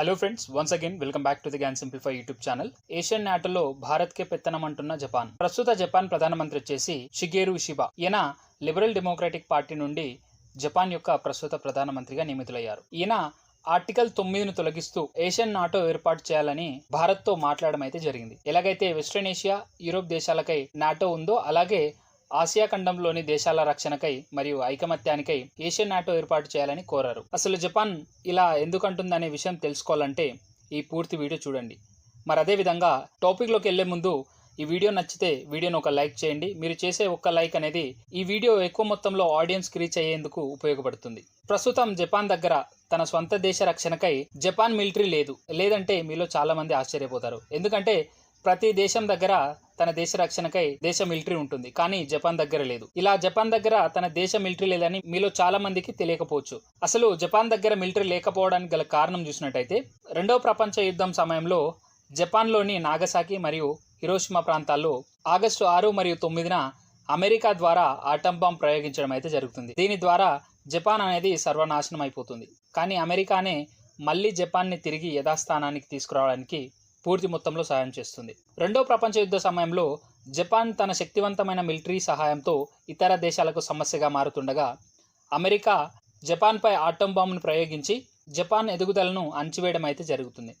Hello friends once again welcome back to the Gyan simplify YouTube channel Asian నాటోలో Bharat కే పెత్తనం అంటున్న Japan. ప్రస్తుత Japan ప్రధానమంత్రి వచ్చేసి షిగేరు షిబా ఈయన లిబరల్ డెమోక్రాటిక్ పార్టీ నుండి జపాన్ యొక్క ప్రస్తుత ప్రధానమంత్రిగా నియమితులయ్యారు. ఈయన ఆర్టికల్ తొమ్మిదిను తొలగిస్తూ ఏషియన్ నాటో ఏర్పాటు చేయాలని భారత్తో మాట్లాడడం అయితే జరిగింది. ఎలాగైతే వెస్ట్రన్ ఏషియా యూరోప్ దేశాలకై నాటో ఉందో అలాగే ఆసియా ఖండంలోని దేశాల రక్షణకై మరియు ఐకమత్యానికై ఏషియన్ నాటో ఏర్పాటు చేయాలని కోరారు. అసలు జపాన్ ఇలా ఎందుకంటుందనే విషయం తెలుసుకోవాలంటే ఈ పూర్తి వీడియో చూడండి. మరి అదే విధంగా టాపిక్లోకి వెళ్ళే ముందు ఈ వీడియో నచ్చితే వీడియోను ఒక లైక్ చేయండి. మీరు చేసే ఒక్క లైక్ అనేది ఈ వీడియో ఎక్కువ మొత్తంలో ఆడియన్స్కి రీచ్ అయ్యేందుకు ఉపయోగపడుతుంది. ప్రస్తుతం జపాన్ దగ్గర తన స్వంత దేశ రక్షణకై జపాన్ మిలిటరీ లేదు. లేదంటే మీలో చాలామంది ఆశ్చర్యపోతారు. ఎందుకంటే ప్రతి దేశం దగ్గర తన దేశ రక్షణకై దేశ మిలిటరీ ఉంటుంది కానీ జపాన్ దగ్గర లేదు. ఇలా జపాన్ దగ్గర తన దేశ మిలిటరీ లేదని మీలో చాలా మందికి తెలియకపోవచ్చు. అసలు జపాన్ దగ్గర మిలిటరీ లేకపోవడానికి గల కారణం చూసినట్టయితే రెండవ ప్రపంచ యుద్ధం సమయంలో జపాన్లోని నాగసాకి మరియు హిరోషిమా ప్రాంతాల్లో ఆగస్టు ఆరు మరియు తొమ్మిదిన అమెరికా ద్వారా ఆటం బాంబ్ ప్రయోగించడం అయితే జరుగుతుంది. దీని ద్వారా జపాన్ అనేది సర్వనాశనం అయిపోతుంది. కానీ అమెరికానే మళ్ళీ జపాన్ని తిరిగి యథాస్థానానికి తీసుకురావడానికి పూర్తి మొత్తంలో సహాయం చేస్తుంది. రెండో ప్రపంచ యుద్ధ సమయంలో జపాన్ తన శక్తివంతమైన మిలిటరీ సహాయంతో ఇతర దేశాలకు సమస్యగా మారుతుండగా అమెరికా జపాన్పై ఆటం బాంబును ప్రయోగించి జపాన్ ఎదుగుదలను అణచివేయడం అయితే జరుగుతుంది.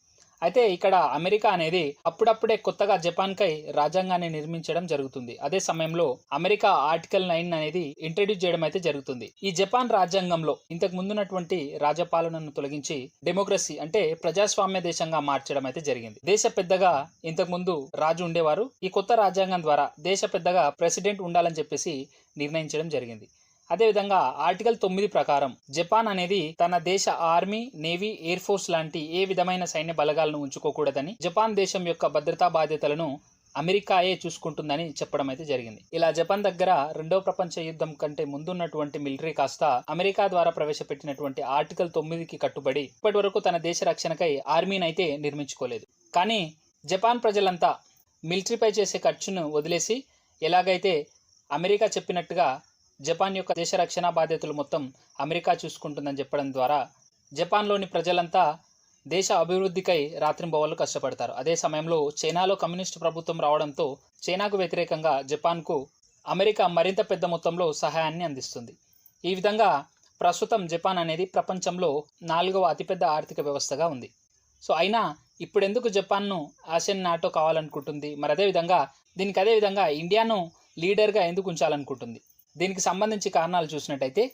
అయితే ఇక్కడ అమెరికా అనేది అప్పుడప్పుడే కొత్తగా జపాన్కై రాజ్యాంగాన్ని నిర్మించడం జరుగుతుంది. అదే సమయంలో అమెరికా ఆర్టికల్ నైన్ అనేది ఇంట్రడ్యూస్ చేయడం అయితే జరుగుతుంది. ఈ జపాన్ రాజ్యాంగంలో ఇంతకు ముందున్నటువంటి రాజపాలనను తొలగించి డెమోక్రసీ అంటే ప్రజాస్వామ్య దేశంగా మార్చడం అయితే జరిగింది. దేశ పెద్దగా ఇంతకు ముందు రాజు ఉండేవారు. ఈ కొత్త రాజ్యాంగం ద్వారా దేశ పెద్దగా ప్రెసిడెంట్ ఉండాలని చెప్పేసి నిర్ణయించడం జరిగింది. అదేవిధంగా ఆర్టికల్ తొమ్మిది ప్రకారం జపాన్ అనేది తన దేశ ఆర్మీ నేవీ ఎయిర్ ఫోర్స్ లాంటి ఏ విధమైన సైన్య బలగాలను ఉంచుకోకూడదని జపాన్ దేశం యొక్క భద్రతా బాధ్యతలను అమెరికాయే చూసుకుంటుందని చెప్పడం అయితే జరిగింది. ఇలా జపాన్ దగ్గర రెండో ప్రపంచ యుద్ధం కంటే ముందున్నటువంటి మిలిటరీ కాస్త అమెరికా ద్వారా ప్రవేశపెట్టినటువంటి ఆర్టికల్ తొమ్మిదికి కట్టుబడి ఇప్పటి వరకు తన దేశ రక్షణకై ఆర్మీని అయితే నిర్మించుకోలేదు. కానీ జపాన్ ప్రజలంతా మిలిటరీపై చేసే ఖర్చును వదిలేసి ఎలాగైతే అమెరికా చెప్పినట్టుగా జపాన్ యొక్క దేశ రక్షణ బాధ్యతలు మొత్తం అమెరికా చూసుకుంటుందని చెప్పడం ద్వారా జపాన్లోని ప్రజలంతా దేశ అభివృద్ధికై రాత్రింబవళ్ళు కష్టపడతారు. అదే సమయంలో చైనాలో కమ్యూనిస్ట్ ప్రభుత్వం రావడంతో చైనాకు వ్యతిరేకంగా జపాన్కు అమెరికా మరింత పెద్ద మొత్తంలో సహాయాన్ని అందిస్తుంది. ఈ విధంగా ప్రస్తుతం జపాన్ అనేది ప్రపంచంలో నాలుగవ అతిపెద్ద ఆర్థిక వ్యవస్థగా ఉంది. సో అయినా ఇప్పుడెందుకు జపాన్ను ఆసియన్ నాటో కావాలనుకుంటుంది? మరి అదేవిధంగా దీనికి అదేవిధంగా ఇండియాను లీడర్గా ఎందుకు ఉంచాలనుకుంటుంది? దీనికి సంబంధించి కారణాలు చూసినట్టయితే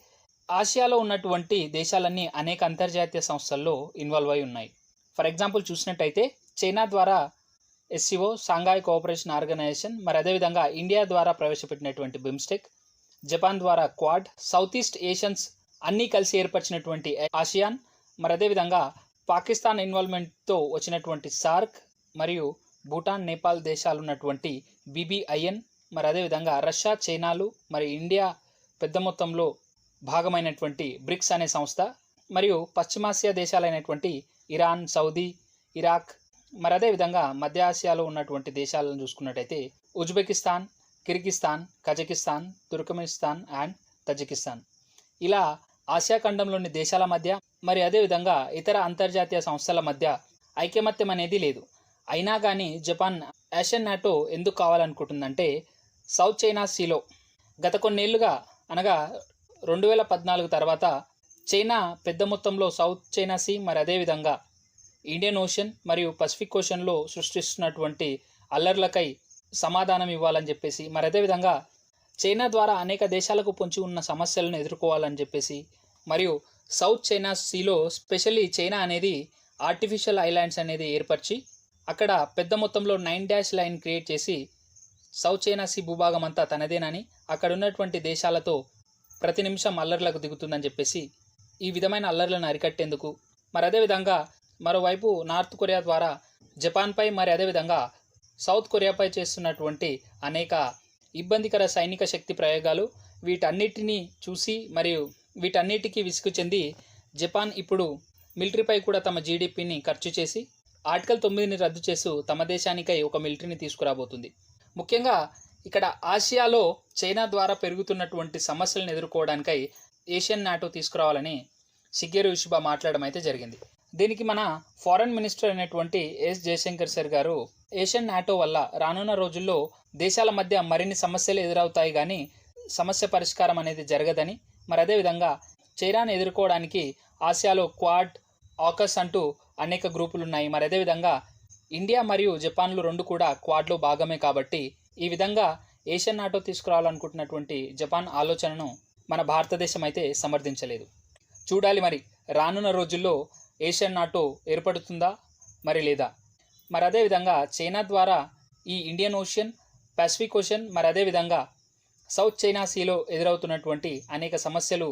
ఆసియాలో ఉన్నటువంటి దేశాలన్నీ అనేక అంతర్జాతీయ సంస్థల్లో ఇన్వాల్వ్ అయి ఉన్నాయి. ఫర్ ఎగ్జాంపుల్ చూసినట్టయితే చైనా ద్వారా ఎస్సీఓ సాంఘాయ్ కోఆపరేషన్ ఆర్గనైజేషన్ మరి అదేవిధంగా ఇండియా ద్వారా ప్రవేశపెట్టినటువంటి బిమ్స్టెక్ జపాన్ ద్వారా క్వాడ్ సౌత్ ఈస్ట్ ఏషియన్స్ అన్నీ కలిసి ఏర్పరిచినటువంటి ఆసియాన్ మరి అదేవిధంగా పాకిస్తాన్ ఇన్వాల్వ్మెంట్తో వచ్చినటువంటి సార్క్ మరియు భూటాన్ నేపాల్ దేశాలు ఉన్నటువంటి బీబీఐఎన్ మరి అదేవిధంగా రష్యా చైనాలు మరి ఇండియా పెద్ద మొత్తంలో భాగమైనటువంటి బ్రిక్స్ అనే సంస్థ మరియు పశ్చిమాసియా దేశాలైనటువంటి ఇరాన్ సౌదీ ఇరాక్ మరి అదేవిధంగా మధ్య ఆసియాలో ఉన్నటువంటి దేశాలను చూసుకున్నట్టయితే Uzbekistan Kyrgyzstan Kazakhstan Turkmenistan and Tajikistan. ఇలా ఆసియా ఖండంలోని దేశాల మధ్య మరి అదేవిధంగా ఇతర అంతర్జాతీయ సంస్థల మధ్య ఐకమత్యం అనేది లేదు. అయినా కానీ జపాన్ యాషన్ నాటో ఎందుకు కావాలనుకుంటుందంటే సౌత్ చైనా సీలో గత కొన్నేళ్ళుగా అనగా రెండు వేల పద్నాలుగు తర్వాత చైనా పెద్ద మొత్తంలో సౌత్ చైనా సీ మరి అదేవిధంగా ఇండియన్ ఓషన్ మరియు పసిఫిక్ ఓషన్లో సృష్టిస్తున్నటువంటి అల్లర్లకై సమాధానం ఇవ్వాలని చెప్పేసి మరి అదేవిధంగా చైనా ద్వారా అనేక దేశాలకు పొంచి ఉన్న సమస్యలను ఎదుర్కోవాలని చెప్పేసి మరియు సౌత్ చైనా సీలో స్పెషల్లీ చైనా అనేది ఆర్టిఫిషియల్ ఐలాండ్స్ అనేది ఏర్పరిచి అక్కడ పెద్ద మొత్తంలో నైన్ డాష్ లైన్ క్రియేట్ చేసి సౌత్ చైనా సీ భూభాగం అంతా తనదేనని అక్కడున్నటువంటి దేశాలతో ప్రతి నిమిషం అల్లర్లకు దిగుతుందని చెప్పేసి ఈ విధమైన అల్లర్లను అరికట్టేందుకు మరి అదేవిధంగా మరోవైపు నార్త్ కొరియా ద్వారా జపాన్పై మరి అదేవిధంగా సౌత్ కొరియాపై చేస్తున్నటువంటి అనేక ఇబ్బందికర సైనిక శక్తి ప్రయోగాలు వీటన్నిటినీ చూసి మరియు వీటన్నిటికీ విసుగు చెంది జపాన్ ఇప్పుడు మిలిటరీపై కూడా తమ జీడిపిని ఖర్చు చేసి ఆర్టికల్ తొమ్మిదిని రద్దు చేస్తూ తమ దేశానికై ఒక మిలిటరీని తీసుకురాబోతుంది. ముఖ్యంగా ఇక్కడ ఆసియాలో చైనా ద్వారా పెరుగుతున్నటువంటి సమస్యలను ఎదుర్కోవడానికై ఏషియన్ నాటో తీసుకురావాలని సిగ్గేరు యుషుబా మాట్లాడడం అయితే జరిగింది. దీనికి మన ఫారెన్ మినిస్టర్ అయినటువంటి S Jaishankar sir garu Asian NATO వల్ల రానున్న రోజుల్లో దేశాల మధ్య మరిన్ని సమస్యలు ఎదురవుతాయి కానీ సమస్య పరిష్కారం అనేది జరగదని మరి అదేవిధంగా చైనాను ఎదుర్కోవడానికి ఆసియాలో క్వాడ్ ఆకస్ అంటూ అనేక గ్రూపులు ఉన్నాయి మరి అదేవిధంగా ఇండియా మరియు జపాన్లు రెండు కూడా క్వాడ్లో భాగమే కాబట్టి ఈ విధంగా ఏషియన్ నాటో తీసుకురావాలనుకుంటున్నటువంటి జపాన్ ఆలోచనను మన భారతదేశం అయితే సమర్థించలేదు. చూడాలి మరి రానున్న రోజుల్లో ఏషియన్ నాటో ఏర్పడుతుందా మరి లేదా? మరి అదేవిధంగా చైనా ద్వారా ఈ ఇండియన్ ఓషన్ పసిఫిక్ ఓషన్ మరి అదేవిధంగా సౌత్ చైనా సీలో ఎదురవుతున్నటువంటి అనేక సమస్యలు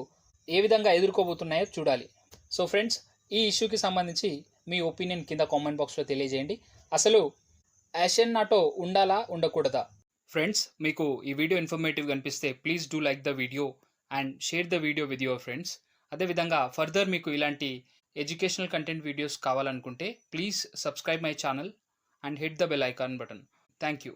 ఏ విధంగా ఎదుర్కోబోతున్నాయో చూడాలి. సో ఫ్రెండ్స్ ఈ ఇష్యూకి సంబంధించి మీ ఒపీనియన్ కింద కామెంట్ బాక్స్లో తెలియజేయండి. అసలు యాషన్ నాటో ఉండాలా ఉండకూడదా? ఫ్రెండ్స్ మీకు ఈ వీడియో ఇన్ఫర్మేటివ్ అనిపిస్తే please do like the video and share the video with your friends. అదేవిధంగా ఫర్దర్ మీకు ఇలాంటి ఎడ్యుకేషనల్ కంటెంట్ వీడియోస్ కావాలనుకుంటే please subscribe my channel and hit the bell icon button. Thank you.